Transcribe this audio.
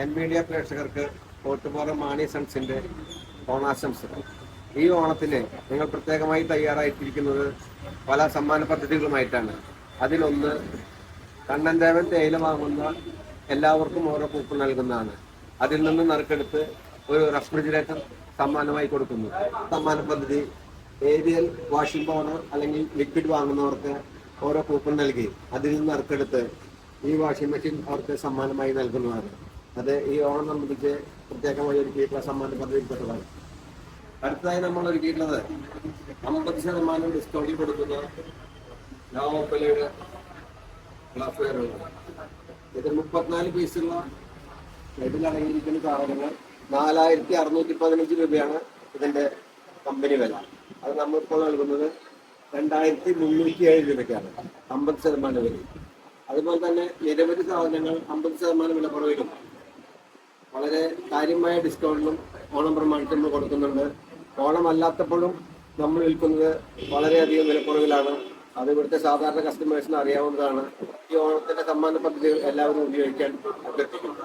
N media പ്രേക്ഷകർക്ക് കോട്ടുപോറം മാണി സൺസിന്റെ ഓണാശംസകൾ. ഈ ഓണത്തിന് നിങ്ങൾ പ്രത്യേകമായി തയ്യാറായിട്ടിരിക്കുന്നത് പല സമ്മാന പദ്ധതികളുമായിട്ടാണ്. അതിലൊന്ന് കണ്ണൻ ദേവൻ തേയില വാങ്ങുന്ന എല്ലാവർക്കും ഓരോ കൂപ്പൺ നൽകുന്നതാണ്. അതിൽ നിന്ന് നറുക്കെടുത്ത് ഒരു റെഫ്രിജറേറ്റർ സമ്മാനമായി കൊടുക്കുന്നു. സമ്മാന പദ്ധതി ഏരിയൽ വാഷിംഗ് പൗഡർ അല്ലെങ്കിൽ ലിക്വിഡ് വാങ്ങുന്നവർക്ക് ഓരോ കൂപ്പൺ നൽകി. അതിൽ നിന്ന് നറുക്കെടുത്ത് ഈ വാഷിംഗ് മെഷീൻ അവർക്ക് സമ്മാനമായി നൽകുന്നതാണ്. അത് ഈ ഓണം സംബന്ധിച്ച് പ്രത്യേകമായി ഒരുക്കിയിട്ടുള്ള സമ്മാന പദ്ധതിയിൽപ്പെട്ടതാണ് അടുത്തതായി നമ്മൾ ഒരുക്കിയിട്ടുള്ളത് അമ്പത് ശതമാനം ഡിസ്കൗണ്ടിൽ കൊടുക്കുന്ന നവോപ്പലയുടെ ഗ്ലാസ് വെയറുകളാണ് ഇത് മുപ്പത്തിനാല് പീസുള്ള ഇതിലടങ്ങിയിരിക്കുന്ന സാധനങ്ങൾ നാലായിരത്തി അറുന്നൂറ്റി പതിനഞ്ച് രൂപയാണ് ഇതിന്റെ കമ്പനി വില. അത് നമ്മളിപ്പോൾ നൽകുന്നത് രണ്ടായിരത്തി മുന്നൂറ്റി ഏഴ് രൂപയ്ക്കാണ് അമ്പത് ശതമാനം വില. അതുപോലെ തന്നെ നിരവധി സാധനങ്ങൾ അമ്പത് ശതമാനം വിലക്കുറവിലും വളരെ കാര്യമായ ഡിസ്കൗണ്ടിലും ഓണം പ്രമാണിച്ച് നമ്മൾ കൊടുക്കുന്നുണ്ട്. ഓണം അല്ലാത്തപ്പോഴും നമ്മൾ വിൽക്കുന്നത് വളരെയധികം വിലക്കുറവിലാണ്. അത് ഇവിടുത്തെ സാധാരണ കസ്റ്റമേഴ്സിന് അറിയാവുന്നതാണ്. ഈ ഓണത്തിന്റെ സമ്മാന പദ്ധതികൾ എല്ലാവരും ഉപയോഗിക്കാൻ അഭ്യർത്ഥിക്കുന്നു.